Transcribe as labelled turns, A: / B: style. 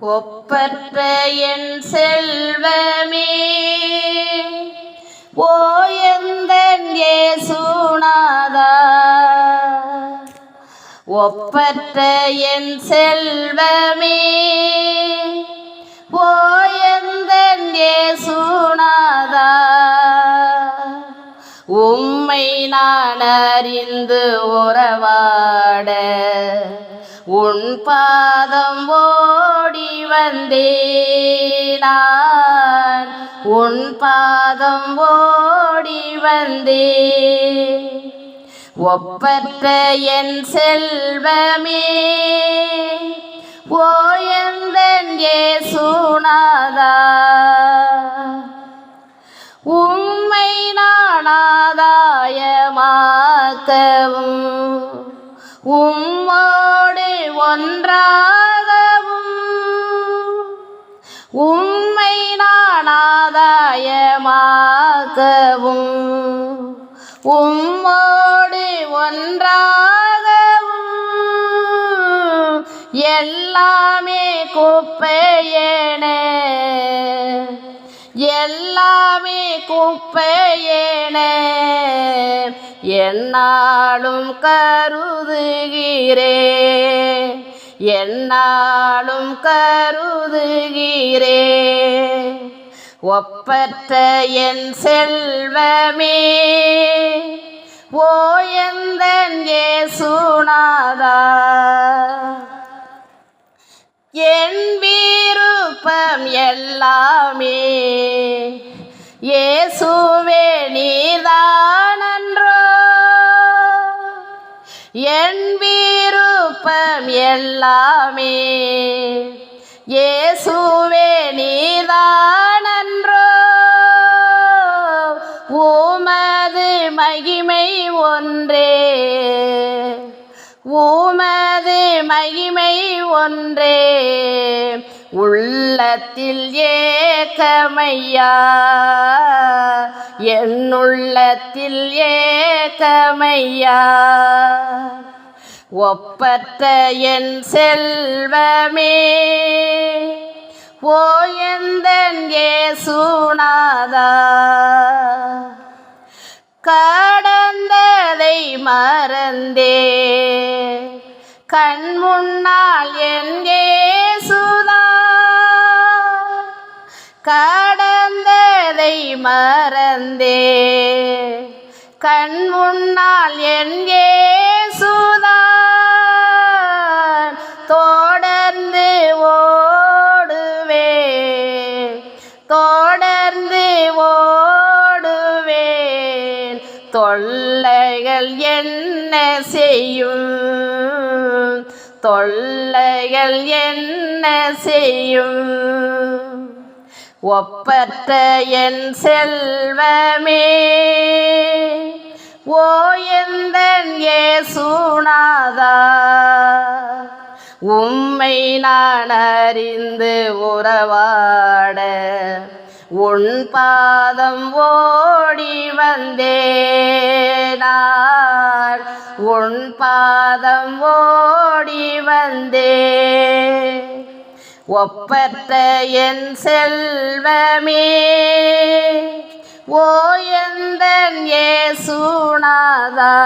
A: ஒப்பற்ற என் செல்வமே ஓ ஏசுநாதா ஒப்பற்ற என் செல்வமே ஓ ஏசுநாதா உம்மை நான் அறிந்து உறவாட உன் பாதம் ஓடி வந்தேனான். உன் பாதம் ஓடி வந்தே. ஒப்பற்ற என் செல்வமே ஓயந்தன் எந்தன் ஏசுநாதா உம்மை நாணாதாயமாக்கவும் உம்மா ஒன்றாகவும் உம்மை நாணாதாயமாக்கவும் உம்மோடு ஒன்றாகவும் எல்லாமே குப்பையேனே. எல்லாமே குப்பையேனே. என்னாலும் கருதுகிறே. என்னாலும் கருதுகிறே. ஒப்பற்ற என் செல்வமே ஓயந்தன் எந்தன் ஏசுநாதா என் விருப்பம் எல்லாமே இயேசுவே விருப்பம் எல்லாமே. இயேசுவே நீதானன்றோ. உமது மகிமை ஒன்றே. உமது மகிமை ஒன்றே. உள்ளத்தில் ஏக்கமையா. என் உள்ளத்தில் ஏக்கமையா. ஒப்பற்ற என் செல்வமே. ஓ எந்தன் ஏசுநாதா கடந்ததை மறந்தே. கண் முன்னால் எங்கே சுதா கடந்ததை மறந்தே. கண் முன்னால் என் ஏசுதான். தொடர்ந்து ஓடுவே தொடர்ந்து ஓடுவேன். தொல்லைகள் என்ன செய்யும்? தொல்லைகள் என்ன செய்யும்? ஒப்பற்ற என் செல்வமே. ஓ எந்தன் ஏசுநாதா உம்மை நான் அறிந்து உறவாட. உன் பாதம் ஓடி வந்தேனார். உன் பாதம் ஓடி வந்தே. ஒப்பற்ற என் செல்வமே. ஓ எந்தன் ஏசுநாதா?